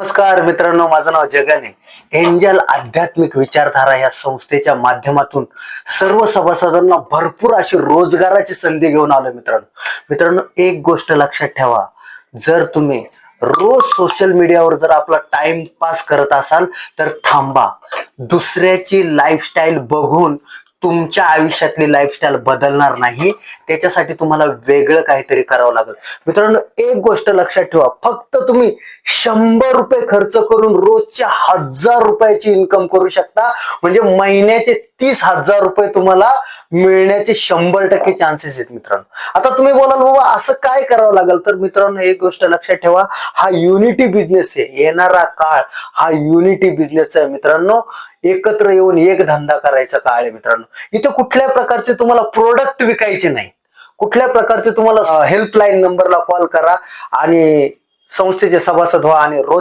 नमस्कार मित्रांनो माझं नाव जगन. आहे एंजल आध्यात्मिक विचारधारा या संस्थेच्या माध्यमातून सर्व सभासदांना भरपूर अशी रोजगाराची संधी घेऊन आलो मित्रांनो. मित्रांनो एक गोष्ट लक्षात ठेवा. जर तुम्ही रोज सोशल मीडियावर जर आपला टाइम पास करत असाल तर थांबा. दुसऱ्याची लाईफस्टाईल बघून तुमच्या आयुष्यातली लाईफस्टाईल बदलणार नाही. त्याच्यासाठी तुम्हाला वेगळं काहीतरी करावं लागेल. मित्रांनो एक गोष्ट लक्षात ठेवा. फक्त तुम्ही शंभर रुपये खर्च करून रोजच्या हजार रुपयाची इन्कम करू शकता. म्हणजे महिन्याचे तीस हजार रुपये तुम्हाला मिळण्याचे शंभर टक्के चान्सेस आहेत मित्रांनो. आता तुम्ही बोलाल बाबा असं काय करावं लागेल? तर मित्रांनो एक गोष्ट लक्षात ठेवा हा युनिटी बिझनेस आहे. येणारा काळ हा युनिटी बिझनेसचा आहे मित्रांनो. एकत्र येऊन एक धंदा करायचा काळ आहे मित्रांनो. इथे कुठल्या प्रकारचे तुम्हाला प्रोडक्ट विकायचे नाही. कुठल्या प्रकारचे तुम्हाला हेल्पलाईन नंबरला कॉल करा आणि संस्थेचे सभासद व्हा आणि रोज